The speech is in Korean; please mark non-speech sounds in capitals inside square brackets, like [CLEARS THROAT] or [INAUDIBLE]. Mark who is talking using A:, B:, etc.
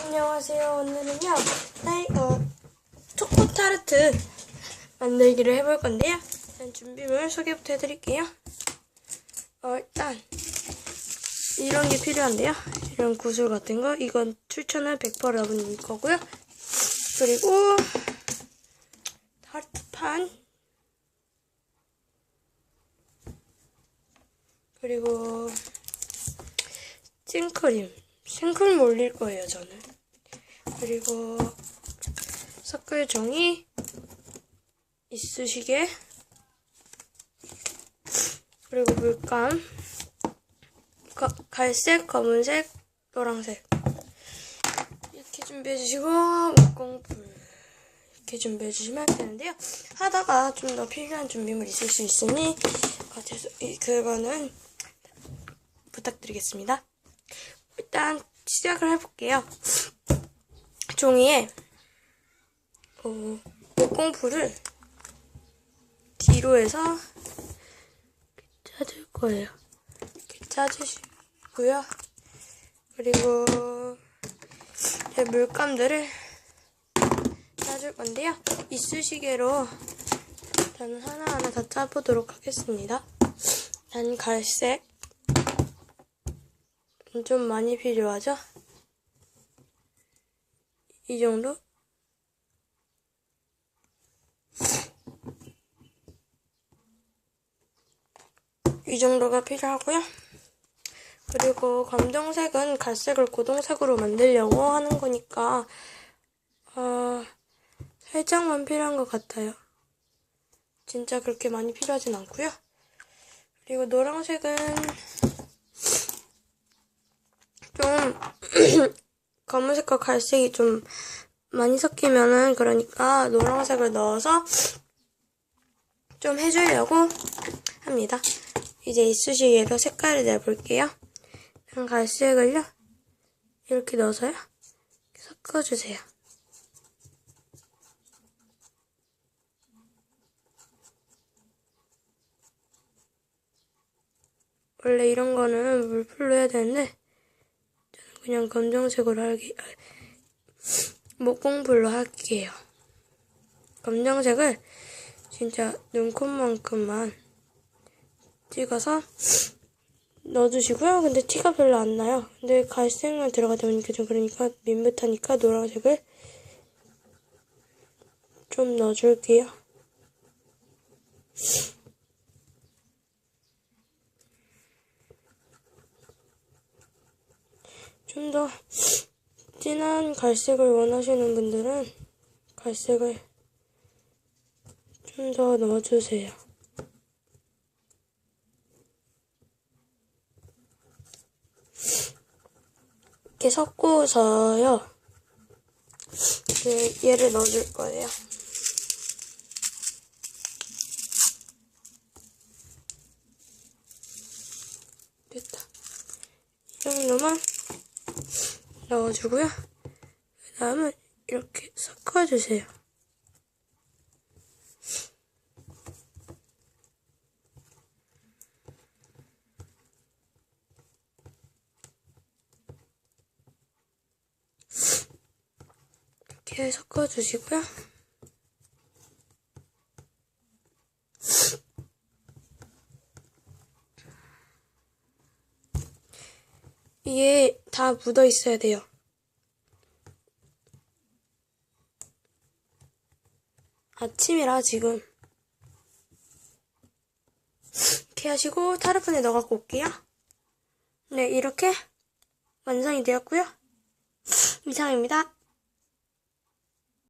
A: 안녕하세요. 오늘은요, 나이, 어, 초코 타르트 만들기를 해볼 건데요. 일단 준비물 소개부터 해드릴게요. 어, 일단, 이런 게 필요한데요. 이런 구슬 같은 거. 이건 추천은 100% 여러분 거고요. 그리고, 타르트판. 그리고, 생크림. 생크림 올릴 거예요, 저는. 그리고 섞을 종이 있으시게 그리고 물감 거- 갈색, 검은색, 노란색 이렇게 준비해 주시고 목공풀 이렇게 준비해 주시면 되는데요. 하다가 좀 더 필요한 준비물 있을 수 있으니 어, 죄송- 이- 그거는 부탁드리겠습니다. 일단 시작을 해볼게요. 종이에 어, 목공풀을 뒤로 해서 짜줄 거예요. 이렇게 짜주시고요. 그리고 제 물감들을 짜줄 건데요. 이쑤시개로 저는 하나하나 다 짜보도록 하겠습니다. 난 갈색 좀 많이 필요하죠? 이 정도? 이 정도가 필요하고요. 그리고 검정색은 갈색을 고동색으로 만들려고 하는 거니까 어, 살짝만 필요한 것 같아요. 진짜 그렇게 많이 필요하진 않고요. 그리고 노란색은 좀 [CLEARS THROAT] 검은색과 갈색이 좀 많이 섞이면은 그러니까 노란색을 넣어서 좀 해주려고 합니다. 이제 이쑤시개로 색깔을 내볼게요. 갈색을요 이렇게 넣어서요 섞어주세요. 원래 이런 거는 물풀로 해야 되는데 그냥 검정색으로 할게 목공풀로 할게요. 검정색을 진짜 눈곱만큼만 찍어서 넣어주시고요. 근데 티가 별로 안 나요. 근데 갈색만 들어가다 보니까 좀 그러니까 밋밋하니까 노란색을 좀 넣어줄게요. 좀 더 진한 갈색을 원하시는 분들은 갈색을 좀 더 넣어주세요. 이렇게 섞고서요. 그 얘를 넣어줄 거예요. 됐다. 이 정도만 넣어주고요. 그 다음은 이렇게 섞어주세요. 이렇게 섞어주시고요. 이게 다 묻어 있어야 돼요. 아침이라 지금 이렇게 하시고 타르판에 넣어갖고 올게요. 네, 이렇게 완성이 되었고요. 이상입니다.